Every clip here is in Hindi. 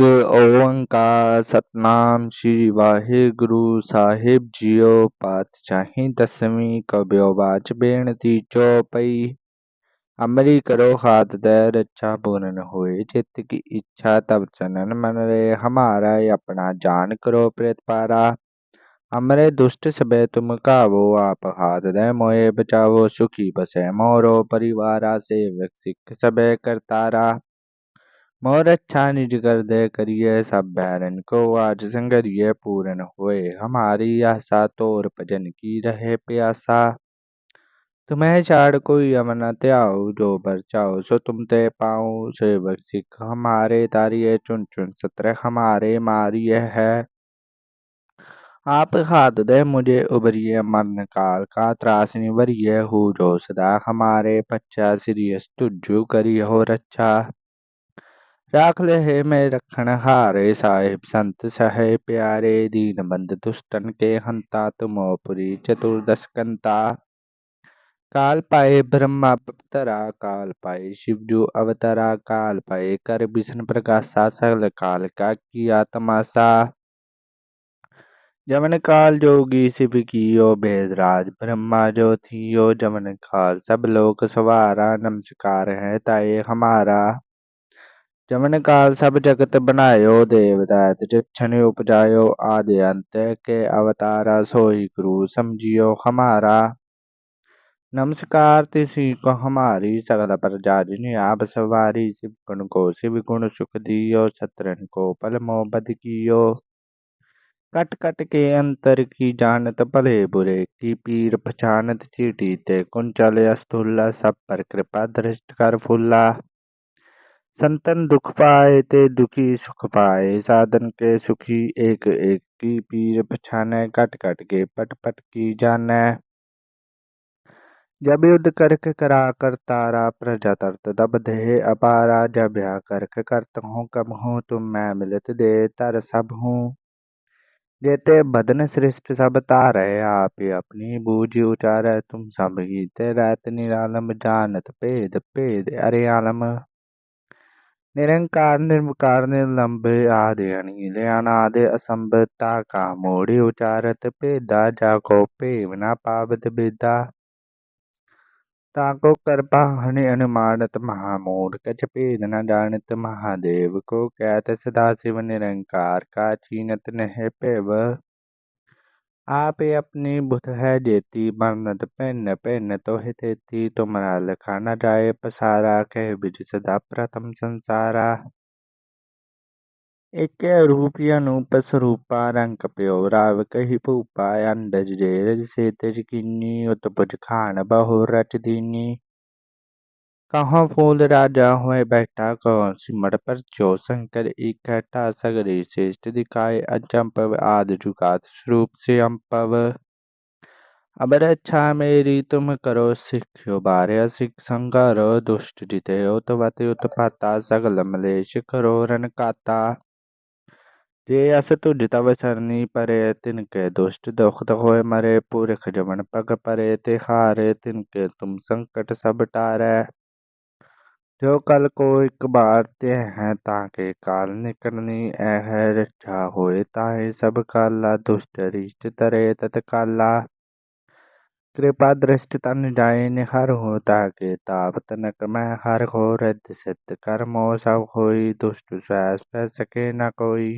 ओंकार सतनाम श्री वाहे गुरु साहिब जियो पातशाही दसवीं कब्यो बाच बेणती चौपई। अमरी करो हाथ दैर अच्छा पूर्ण होए। चित की इच्छा तब चनन मन रे। हमारा अपना जान करो प्रेत पारा। हमरे दुष्ट सबे तुम कावो, आप हाथ दे मोए बचावो। सुखी बसे मोरो परिवारा से सिख सबे करतारा। मोर अच्छा निज कर दे करिए सब बैरन को आज संगरिए पूरन हुए। हमारी आशा तोर भजन की रहे प्यासा। तुम्हें छाड़ कोई अमन त्याओ जो बर चाओ सो तुम ते पाओ। सेवक सिख हमारे तारिये चुन चुन सत्र हमारे मारिय है। आप हाथ दे मुझे उबरिए मरण काल का त्रास निवरिय हो, जो सदा हमारे पच्चा। सिरियस तुझु करी हो रक्षा। राख ले है मैं रखण हारे साहिब, संत सहे प्यारे दीन बंद दुष्टन के हंता तुमोपुरी चतुर्दश कंता। काल पाए ब्रह्मा पतरा काल पाए शिवजू अवतरा, काल पाए कर विष्णु प्रकाशा, सकल काल का किया तमाशा। जमन काल जोगी शिव कियो भेदराज ब्रह्मा जो थियो जमन काल सब लोग सवारा, नमस्कार है ताए हमारा। जमन काल सब जगत बनायो देवदैत जिच्छन उपजायो आदि अंत के अवतारा सोई गुरु समझियो हमारा नमस्कार तिसी को हमारी सकल प्रजा जिन्हें आप सवारी शिव गुण को शिव गुण सुख दियो शत्रन को पल मोहबद कियो कट कट के अंतर की जानत भले बुरे की पीर पहचानत चीटी ते कुंचल अस्तुल्ला सब पर कृपा दृष्ट कर फुल्ला संतन दुख पाए ते दुखी सुख पाए। साधन के सुखी एक एक की पीर पछाने, कट कट के पट पट की जाने। जब युद्ध करक करा कर तारा प्रजा तरत दब दे अपारा। जब या करक करत हूँ, कब हूँ, तुम मैं मिलत दे, तर सब हूँ। जेते बदन सृष्ट सब तारे, आप अपनी बूझ उचार। तुम सब गीते ते रहत निरालम, जानत भेद भेद अरे आलम निरंकार निर्विकार निलंब आदि अनिल अनाद असंभता का मोड़ी उचारत पेदा जाको पेव न पावत बेदा ताको कृपा हनि अनुमानत महामूढ़ कछ भेद न जानत महादेव को कहत सदा शिव निरंकार का चीनत नह पेव आप अपनी बुध है जेती मरनत पेन पेन तो देती। तुमरा लखा न जाए, पसारा, कह बिज सदा प्रथम संसारा। एक रूप अनूप स्वरूपा रंग प्यो राव कही भूपा अंडज जेरज से तेज किन्नी, उतपुज खान बहु रच दीनी। कहाँ फूल राजा हुए बैठा कौन सिमर पर? चो शंकर इकट्ठा सगरी श्रेष्ठ दिखाए अचंपव आदि जुगात स्वरूप से अम्पव। अब रक्षा मेरी, तुम करो सिख्यो, बारे सिख संगारो, दुष्ट जिते उतवत उत्पाता, सगल मलेश करो रन काता। जे अस तुझ तव सरनी परे, तिनके दुष्ट दुख होए मरे, पुरख जमन पग परे तिहारे तिनके तुम संकट सब टारे। जो कल को एक बार ते हैं ताके काल निकलनी ऐह रक्षा होए ताहे सब काला दुष्ट रिष्ट तरे तत्काला कृपा दृष्ट तन जाए निहर हो ताके ताप तनक मैं हर हो रिद्ध सिद्ध कर्मो सब होई दुष्ट सहस सके न कोई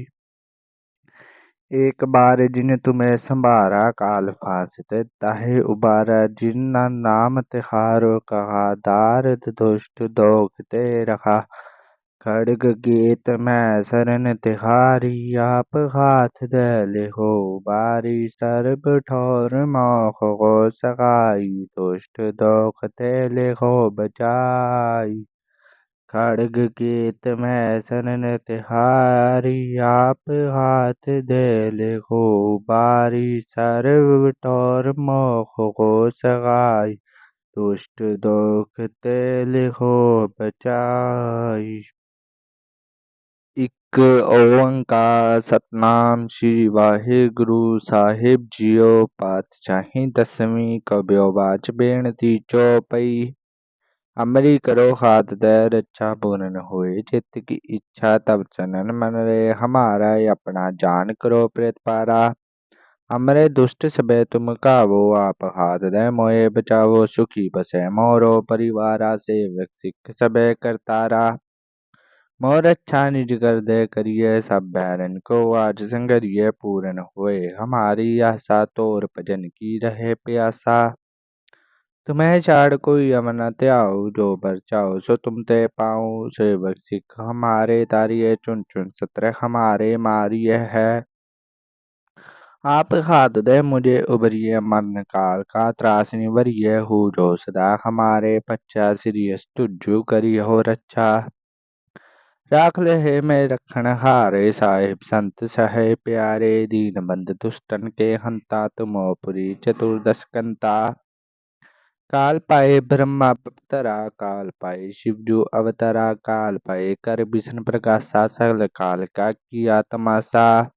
एक बार जिन तुम्हें संभारा काल फांसते ताहे उबारा जिन नाम तिहारो कहा, दारद दुष्ट दोखते रहा खड़ग गीत में शरण तिहारी, आप हाथ दे हो बारी सर्ब ठोर मोख हो सगाई, दुष्ट दोखते ले हो बचाई। खड़ग गीत में सन सननिहारी आप हाथ देले बारी, सर्व टोर मोख को सगाई। दुष्ट दुख तेल हो बचाई। एक ओंकार सतनाम श्री वाहे गुरु साहिब, जियो पात चाहे दसवीं कब्यो बाच बेणती चौपई। हाथ दे रक्षा पूर्ण होए चित्त की इच्छा तब चनन मन रे हमारा अपना जान करो पारा अमरे दुष्ट सबे तुम कावो आप हाथ दे मोए बचावो सुखी बसे मोरो परिवारा सेवक सिख सबे करतारा मोर अच्छा निज कर दे करिए सब बैरन को आज संगरिए पूर्ण होए हमारी आशा तोर भजन की रहे प्यासा तुम्हें छाड़ कोई अमन त्याओ जो बर चाओ सो तुम ते पाओ सेवक सिख हमारे तारिये चुन चुन सत्र, हमारे मारिय है आप हाथ दे मुझे उबरिए मरण काल का त्रासनी वरिय हो जो सदा हमारे पच्चा सिरियस तुझु करी हो रक्षा राख ले है मैं रखण हारे, साहिब संत सहे प्यारे। दीन बंद दुष्टन के हंता तुमोपुरी चतुर्दश कंता। काल पाए ब्रह्मा अवतरा काल पाए शिवजू अवतरा काल पाए कर विष्णु प्रकाशा सकल काल का किया तमाशा।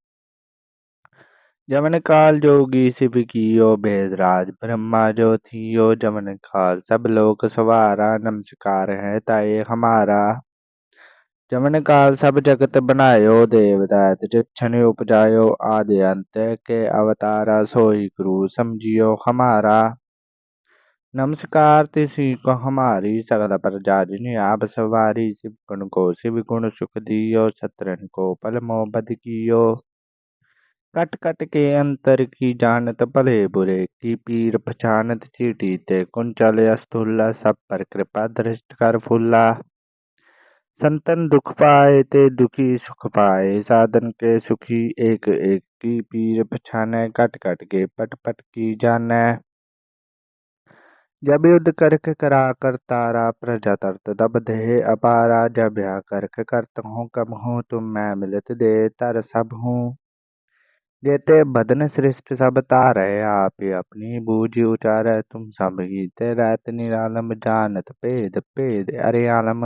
जमन काल जोगी शिव कियो भेदराज, ब्रह्मा जो थियो जमन काल, सब लोग सवारा, नमस्कार है ताए हमारा। जमन काल सब जगत बनायो देवदात जक्षण उपजायो, आदि अंत के अवतारा सोई गुरु समझियो हमारा। नमस्कार, तिसी को हमारी सकल प्रजा जिन्हें आप सवारी शिव गुण को शिव गुण सुख दियो छत्रन को पल मोहबद कियो। कट कट के अंतर की जानत भले बुरे की पीर पछानत चीटी ते कुंचल अस्तुल्ला सब पर कृपा दृष्ट कर फुल्ला संतन दुख पाए ते दुखी सुख पाए, साधन के सुखी एक एक की पीर पछाने, कट कट के पट पट की जाने। जब युद्ध करक करा कर तारा प्रजा तरत दब देह अपारा जब या करक करत हूँ, कब हूँ तुम मैं मिलत दे तर सब हूँ। जेते बदन सृष्ट सब तारे, आप अपनी बूझ उचार, तुम सब गीते रहत निरालम, जानत भेद भेद अरे आलम।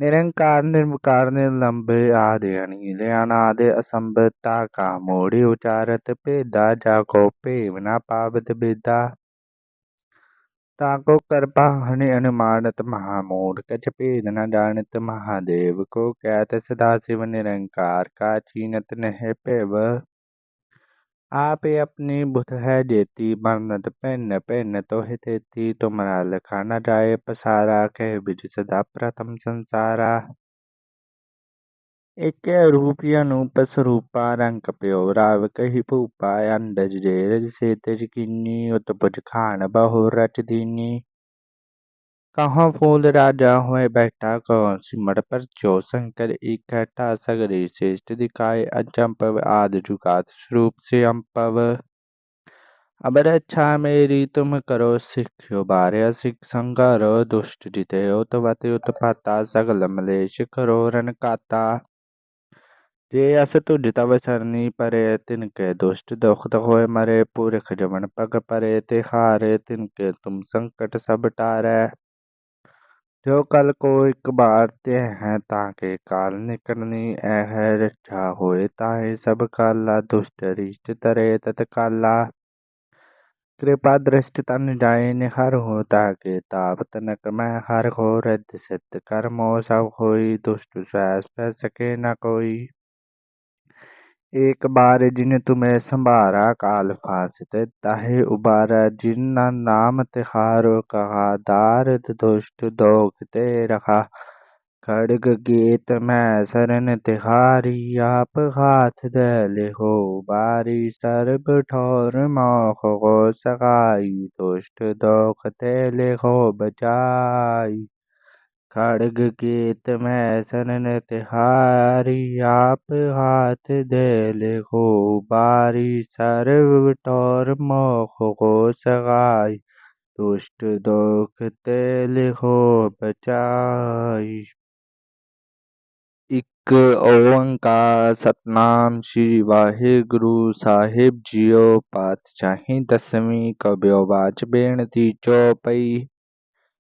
निरंकार, निर्विकार, निर्लंब, आदि अनिल, अनादि असंभता का मोड़ी उचारत, पेदा जाको पेव न पावत, बेदा। ताको कृपा हनि अनुमानत महामूढ़ कछ भेद न जानत महादेव को कहत सदा शिव निरंकार, का चीनत नह पेव। आप अपनी बुध है देती मरनत पेन पेन तो हितेती तुमरा लखा न जाए पसारा, कह बिज सदा प्रथम संसारा। किन्नी उत पुज खान बहु रच दीनी कहाँ फूल राजा हुए बैठा, कौन सिमट पर जो शंकर इकट्ठा सगरे श्रेष्ठ दिखाए, अचंपव आदि जुगात स्वरूप से अम्पव अब रक्षा मेरी, तुम करो सिख्यो, बारे सिख संगारो। दुष्ट जिते उतवत उत्पाता सगल मलेश करो रन काता जे अस तुझ तव सरनी परे तिनके दुष्ट दुख होए मरे पुरख जमन पग परे तिहारे तिनके तुम संकट सब टारे जो कल को एक बार ते हैं ताके काल निकलनी ऐ है रक्षा होए ताहे सब काला दुष्ट रिष्ट तरे तत्काला कृपा दृष्टि तन जाए निहर हो ताके ताप तनक मैं हर हो रद्द सिद्ध कर्मो सब होई दुष्ट स्वैस पै सके न कोई एक बार जिन तुम्हें संभारा काल फांसित, ताहे उबारा जिन नाम तिहारो कहा, दारद दुष्ट दोग ते रखा खड़ग गीत में शरण तिहारी, आप हाथ दले हो बारी सर्ब ठोर मोख हो सगाई, दुष्ट दोख तेले हो बचाई। खड़ग गीत में सनन तिहारी, आप हाथ दे हो बारी सर्व टोर मोख को सगाई, दुष्ट दोख तेल हो बचाई। एक ओंकार सतनाम श्री वाहे गुरु साहिब, जियो पातशाही दसवीं कब्यो बाच बेनती चौपई।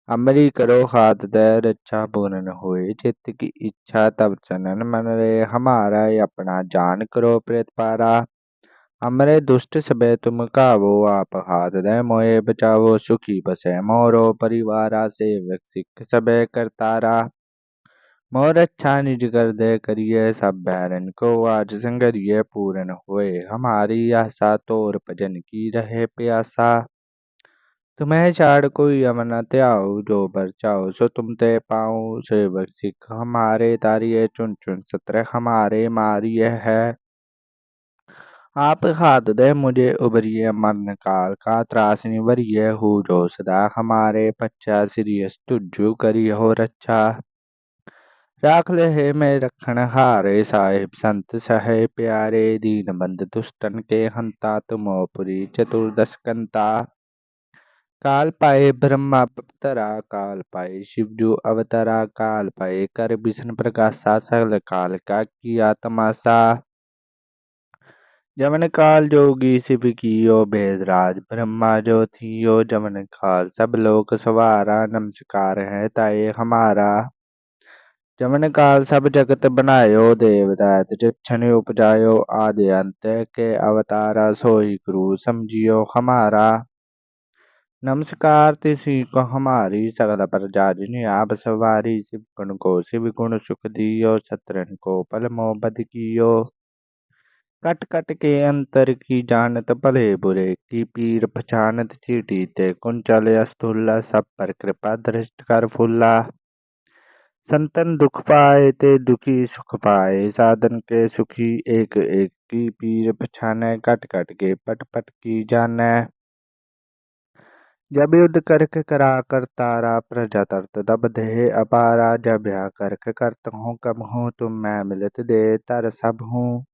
अमरी करो हाथ दे रक्षा पूर्ण होए चित्त की इच्छा, तब चनन मन रे। हमारा अपना जान करो पारा। अमरे दुष्ट सबे तुम कावो, आप हाथ दे मोए बचावो, सुखी बसे मोरो परिवारा, सेवक सिख सबे करतारा मोर अच्छा निज कर दे करिए, सब बैरन को आज संगरिए, पूरन हुए। हमारी आशा, तोर भजन की रहे प्यासा। तुम्हें छाड़ कोई अमन त्याओ, जो बरचाओ, सो तुम ते पाओ सेवक सिख हमारे तारिये चुन चुन सत्र, हमारे मारिय है आप हाथ दे मुझे उबरिए मरण काल का त्रास निवरिय हो जो सदा। हमारे पच्चा सिरियस तुझु करी हो रक्षा राख ले हे मैं रखण हारे, साहिब संत सहे प्यारे दीन बंद दुष्टन के हंता तुमोपुरी चतुर्दश कंता। काल पाए ब्रह्मा अवतरा काल पाए शिवजू अवतरा काल पाए कर विष्णु प्रकाशा सगल काल का किया तमाशा जमन काल जोगी शिव कियो भेदराज, ब्रह्मा जो थियो जमन काल। सब लोक सवारा, नमस्कार है ताए हमारा। जमन काल सब जगत बनायो देवदात जक्षण उपजायो, आदि अंत के अवतारा सोई गुरु समझियो हमारा। नमस्कार तिसी को हमारी सकल प्रजा जिन्हें आप सवारी शिव गुण को, शिव गुण सुख दियो शत्रन को पल मोहब्बत कियो। कट कट के अंतर की जानत भले बुरे, की पीर पछानत चीटी ते, कुंचल अस्तुल्ला सब पर कृपा दृष्ट कर फुल्ला संतन दुख पाए ते, दुखी सुख पाए, साधन के सुखी एक एक, की पीर पछाने, कट कट के, पट पट की जाने। जब युद्ध करके करा कर तारा प्रजा तरत दब दे अपारा, जब या करके करत हूँ, कब हूँ तुम मैं मिलत दे तर सब हूँ।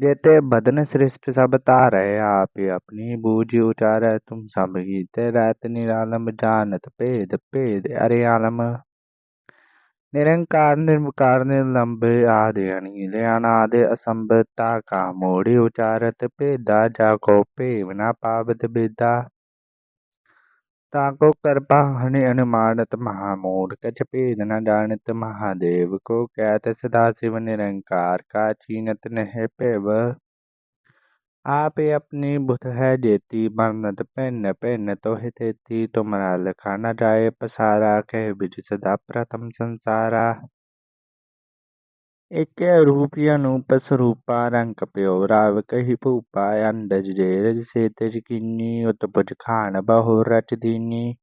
जेते बदन श्रेष्ठ सब तारे, आप अपनी बूझ उचारे, तुम सब ही ते रहत निरालम, जानत भेद भेद अरे आलम निरंकार, निर्विकार, निर्लंब, आदि अनिल, अनादि असंभता का मोड़ी उचारत भेदा जाको पेव न पावत बेदा। ताको कृपा हनि अनुमानत महामूर्ख भेद न जानत महादेव को कहत सदा शिव निरंकार, का चीनत नह पेव। आप अपनी बुध है जेती बरनत पेन पेन तो हितेती तुमरा लखा न जाए पसारा, कह बिज सदा प्रथम संसारा। जेरज से तेज किन्नी, उतपुज खान बहु रच दीनी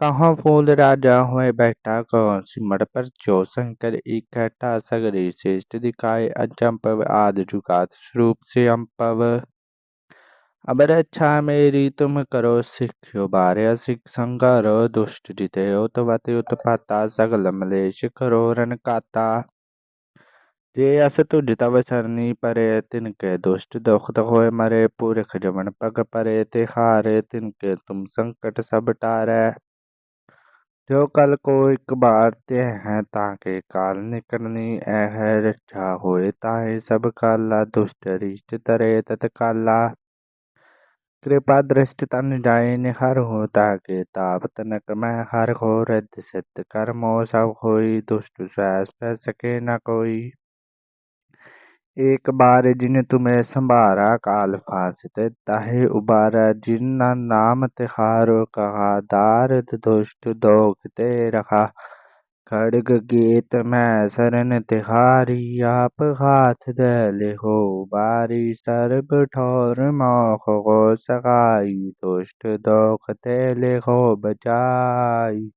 कहाँ फूल राजा हुए बैठा, कौन सिमर पर चो शंकर इकट्ठा सगरे श्रेष्ठ दिखाए, अचंपव आद जुगात स्वरूप से अम्पव अबर अच्छा मेरी, तुम करो सिख्यो, बारे सिख संगारो। दुष्ट जिते उत उत्पाता सगल मलेश करो, रन काता। जे अस तुझ तव सरनी परे तिनके दुष्ट दुख होए मरे पुरख जमन पग परे तिहारे तिनके तुम संकट सब टारे जो कल को एक बार ते हैं ताके काल निकलनी ऐ है रक्षा होए ताहे सब काला दुष्ट रिष्ट तरे तत्काला कृपा दृष्ट तन जाए निहर हो ताके ताप तनक मैं हर हो रद्द सिद्ध कर्मो सब होई दुष्ट स्वैस सके न कोई एक बार जिन तुम्हें संभारा, काल फांसते ताहे उबारा। जिन नाम तिहारो कहा, दारद दुष्ट दोगते रखा। खड़ग गीत में शरण तिहारी, आप हाथ दले हो। बारी सर्ब ठोर मोख को सगाई, दुष्ट दोखते ले हो बचाई।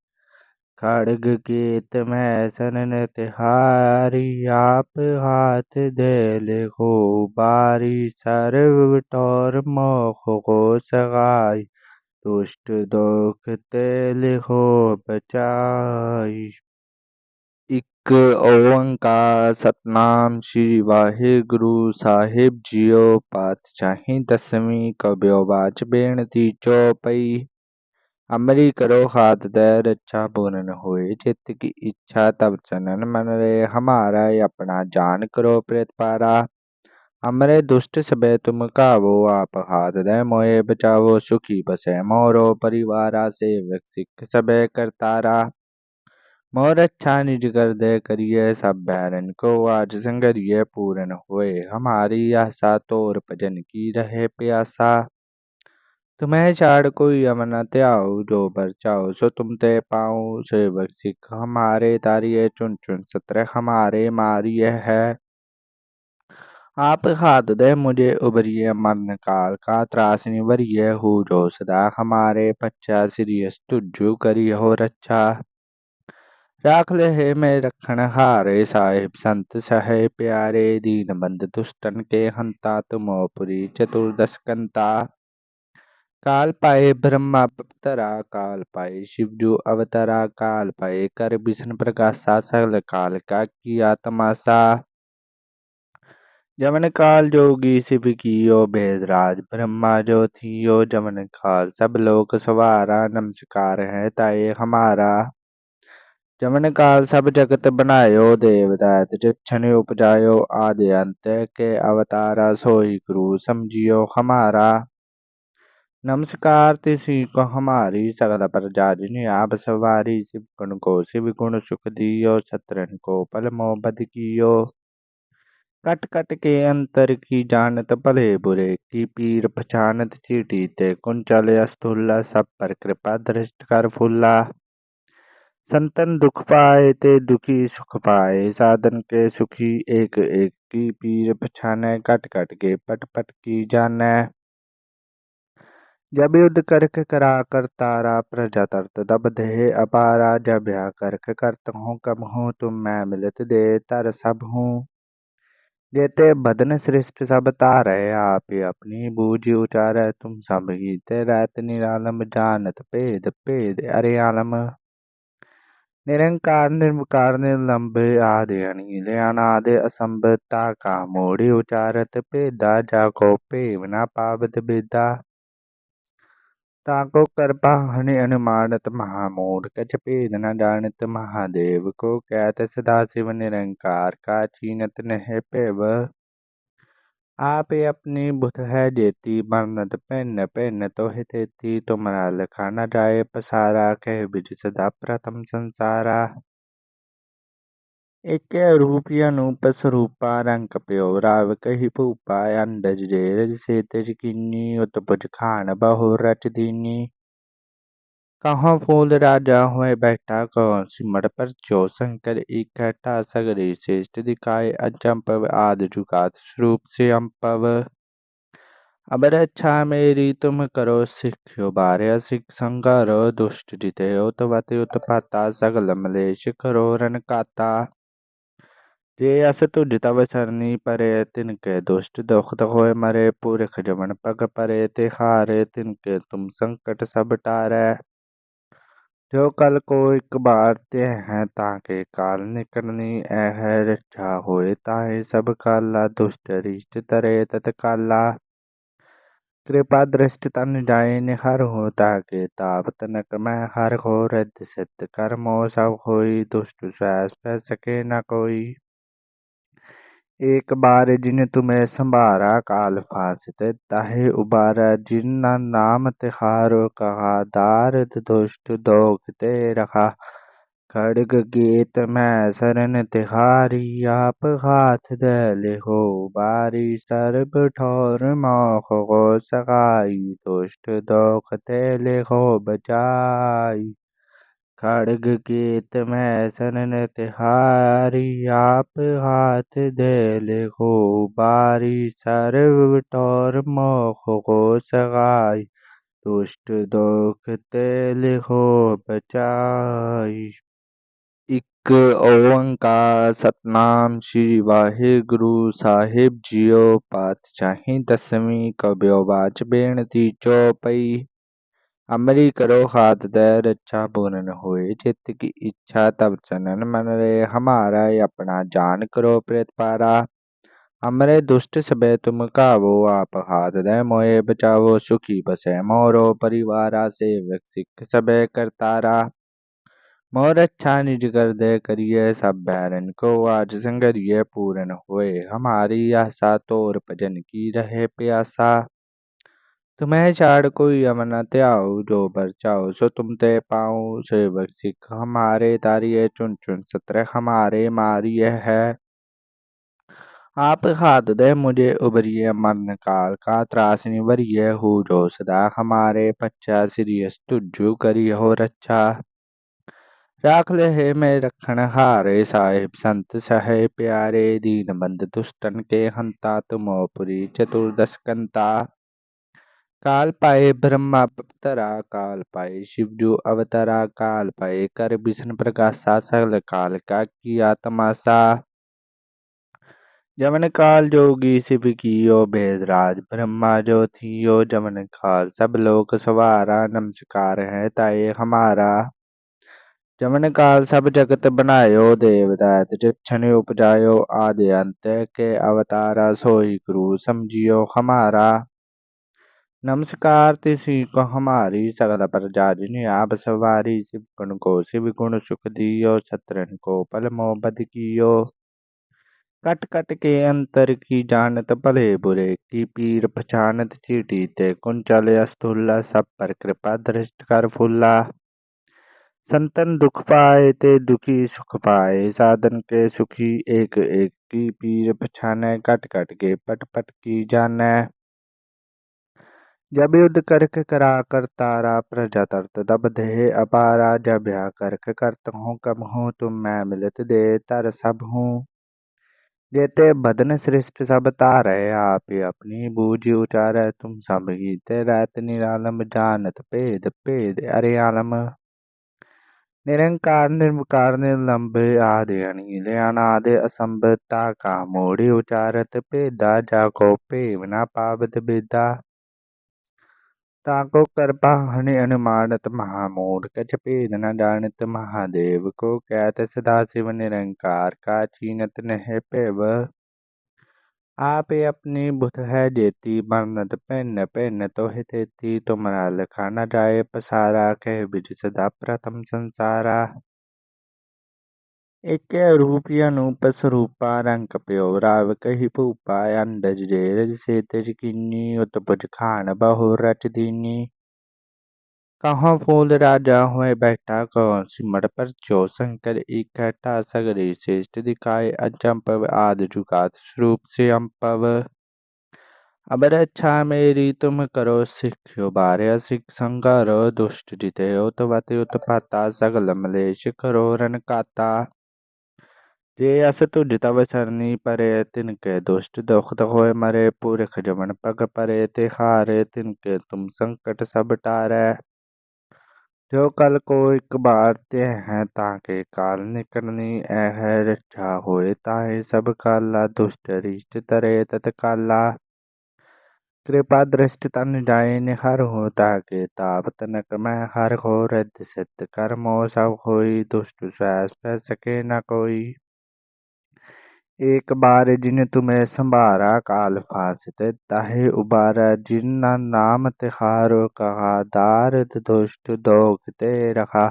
खड़ग गीत में सन तिहारी, आप हाथ दे हो बारी सर्व टोर मोख को सगाई, दुष्ट दोख तेल हो बचाई। एक ओंकार सतनाम श्री वाहे गुरु साहिब, जियो पातशाही दसवीं कब्यो बाच बेनती चौपई। अमरी करो हाथ दे रक्षा पूरन हुए चित्त की इच्छा, तब चनन मन रे। हमारा अपना जान करो प्रेत पारा। अमरे दुष्ट सबे तुम कावो, आप हाथ दे मोए बचावो, सुखी बसे मोरो परिवारा, सेवक सिख सबे करतारा। मोर अच्छा निज कर दे करिए, सब बैरन को आज संगरिए, पूरन हुए। हमारी आशा, तोर भजन की रहे प्यासा। तुम्हें छाड़ कोई अमन त्याओ, जो बर चाओ सो तुम ते पाओ सेवक सिख हमारे तारिये चुन चुन सत्र, हमारे मारिय है आप हाथ दे मुझे उबरिए मरण काल का त्रास निवरिए हो जो सदा हमारे पच्चा सिरियस तुझु करी हो रक्षा राख ले हे में रखण हारे साहिब, संत सहे प्यारे दीन बंद दुष्टन के हंता तुमोपुरी चतुर्दश कंता। काल पाए ब्रह्मा अवतरा काल पाए शिवजू अवतरा काल पाए कर विष्णु प्रकाशा सगल काल का किया तमाशा। जमन काल जोगी शिव कियो भेदराज, ब्रह्मा जो थियो जमन काल, सब लोक सवारा, नमस्कार है ताए हमारा। जमन काल सब जगत बनायो देवदात जक्षण उपजायो, आदि अंत के अवतारा सोई गुरु समझियो हमारा। नमस्कार, तिसी को हमारी सकल प्रजा जिन्हें आप सवारी शिव गुण को शिव गुण सुख दियो छत्रन को पल मोहबद कियो। कट कट के अंतर की जानत भले बुरे, की पीर पछानत चीटी ते कुंचल अस्तुल्ला सब पर कृपा दृष्ट कर फुल्ला। संतन दुख पाए ते दुखी सुख पाए, साधन के सुखी एक एक की पीर पछाने, कट कट के पट पट की जाने। जब युद्ध करके करा कर तारा प्रजा तरत दब दे अपारा कब हूँ तुम मैं मिलत दे तर सब हूँ। जेते बदन श्रेष्ठ सब तारै, आप अपनी बूझ उचारै, तुम सब गीते रहत निरालम, जानत भेद भेद अरे आलम। निरंकार, निर्विकार, निर्लंब आदि अनिल, अनादि असंभता का मोड़ी उचारत भेदा जाको पेव न पावत बेदा। ताको कृपा हनि अनुमानत महामूर कछ भेद न जानत महादेव को कैत सदा शिव निरंकार, का चीनत नह पेव। आप अपनी बुध है देती बरनत पेन पेन तो हितेती तुमरा लखाना न जाए पसारा, कह बिज सदा प्रथम संसारा। जे किन्नी उत भुज खान बहु रच दीनी कहाँ फूल राजा हुए बैठा कौन सिमर पर चो। शंकर इकट्ठा सगरे श्रेष्ठ दिखाए, अचंपव आद जुगात स्वरूप से अम्पव अबर अच्छा मेरी, तुम करो सिख्यो, बारे सिख संगारो, दुष्ट जिते उतवत उत्पाता सगल मलेश करो रन काता। जे अस तुझ तव सरनी परे तिनके दुष्ट दुख होए मरे पुरख जमन पग परे तिहारे तिनके तुम संकट सब टारे जो कल को एक बार ते हैं ताके काल निकलनी ऐह रक्षा होए ताहे सब काला दुष्ट रिष्ट तरे तत्काला कृपा दृष्ट तन जाए निहर हो ताके ताप तनक मैं हर हो रद्द सिद्ध कर्मो सब होई दुष्ट स्वैस पै सके न कोई एक बार जिन तुम्हें संभारा, काल फांसित ताहे उबारा। जिन नाम तिहारो कहा दारद दुष्ट दोगते रखा। खड़ग गीत में शरण तिहारी आप हाथ दले हो। बारी सर्ब ठोर मोख को सगाई, दुष्ट दोखते ले हो बचाई। खड़ग गीत में सनन तिहारी आप हाथ दे हो। बारी सर्व टोर मोख को सगाई, दुष्ट दोख तेल हो बचाई। एक ओंकार सतनाम श्री वाहे गुरु साहिब जियो पातशाही दसवीं कब्यो बाच बेनती चौपई। अमरी करो हाथ दे रक्षा पूरन हुए चित्त की इच्छा, तब चनन मन रे। हमारा अपना जान करो पारा। हमरे दुष्ट सबे तुम कावो, आप हाथ दे मोए बचावो, सुखी बसे मोरो परिवारा से सिख सबे करतारा। मोर अच्छा निज कर दे करिए, सब बैरन को आज संगरिए, पूरन हुए। हमारी आशा, तोर भजन की रहे प्यासा। तुम्हें छाड़ कोई अमन त्याऊ, जो बर चाओ सो तुम ते पाओ सेवक सिख हमारे तारिये चुन चुन सत्र, हमारे मारिय है आप हाथ दे मुझे उबरिए मरण काल का त्रास निवरिय हो जो सदा। हमारे पच्चा सिरियस तुझु करी हो रक्षा राख ले है मैं रखण हारे, साहिब संत, सहे प्यारे दीन बंद दुष्टन के हंता तुमोपुरी चतुर्दशकंता काल पाए ब्रह्मा अवतरा काल पाए शिवजू अवतरा काल पाए कर विष्णु प्रकाशा सगल काल का किया तमाशा। जमन काल जोगी शिव कियो भेदराज ब्रह्मा जो थियो जमन काल, सब लोक सवारा, नमस्कार है ताए हमारा। जमन काल सब जगत बनायो देवदात जक्षण उपजायो, आदि अंत के अवतारा सोई गुरु समझियो हमारा। नमस्कार, तिसी को हमारी सकल प्रजा जिन्हें आप सवारी शिव गुण को शिव गुण सुख दियो छत्रन को पल मोहब्बत कियो। कट कट के अंतर की जानत भले बुरे की पीर पछानत चीटी ते कुंचल अस्तुल्ला सब पर कृपा दृष्ट कर फुल्ला। संतन दुख पाए ते दुखी सुख पाए, साधन के सुखी एक एक की पीर पछाने, कट कट के पट पट की जाने। जब युद्ध करके करा कर तारा प्रजा तरत दब दे अपारा, जब या करके करत हूँ हूँ तुम मैं मिलत दे तर सब हूँ। जेते बदन श्रेष्ठ सब तारे, आप अपनी बूझ उचारे, तुम सब गीते ते रहत निरालम, जानत भेद भेद अरे आलम निरंकार, निर्विकार, निर्लंब, आदि अनिल, अनाद असंभता का मोड़ी उचारत भेदा जाको पेव पावत बेदा। ताको कृपा हनि अनुमानत महामूर्ख पेद न जानत महादेव को कहत सदा शिव निरंकार, का चीनत नह पेव। आप अपनी बुध है देती बरनत पेन पेन तो हितेती तुमरा लखा न जाए पसारा, कह बिज सदा प्रथम संसारा। एक रूप अनूप स्वरूपा रंग प्यो। राव कही भूपा अंडज जेरज से तेज किन्नी, उत्पुज खान बहु रच दीनी कहाँ फूल राजा हुए बैठा, कौन सिमर पर चो शंकर इकट्ठा सगरे श्रेष्ठ दिखाए, अचंपव आद जुगात स्वरूप से अम्पव अबर अच्छा मेरी, तुम करो सिख्यो। बारे सिख संगारो, दुष्ट जिते उतवत उत्पाता सगल मलेश करो, रन काता। जे अस तुझ तव सरनी परे तिनके दुष्ट दुख होए मरे पुरख जमन पग परे तिहारे तिनके तुम संकट सब टारे जो कल को एक बार ते हैं ताके काल निकलनी ऐह रक्षा होए ताहे सब काला दुष्ट रिष्ट तरे तत्काला कृपा दृष्ट तन जाए निहर हो ताके ताप तनक मैं हर हो रद्द सिद्ध कर्मो सब होई दुष्ट सहस पह सके न कोई एक बार जिन तुम्हें संभारा, काल फांसित ताहे उबारा। जिन नाम तिहारो, कहा दारद दुष्ट दोख ते रखा।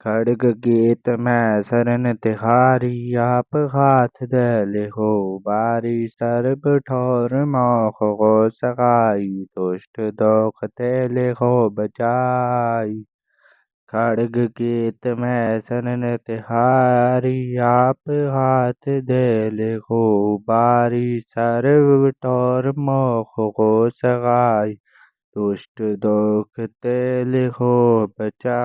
खड़ग गीत में शरण तिहारी, आप हाथ दले हो बारी। सर्ब ठोर मोख हो सगाई, दुष्ट दोख तेले हो बचाई। खड़ग गीत में सन तिहारी आप हाथ देले हो। बारी सर्व टोर मोख को सगाई, दुष्ट दुख तेल हो बचा।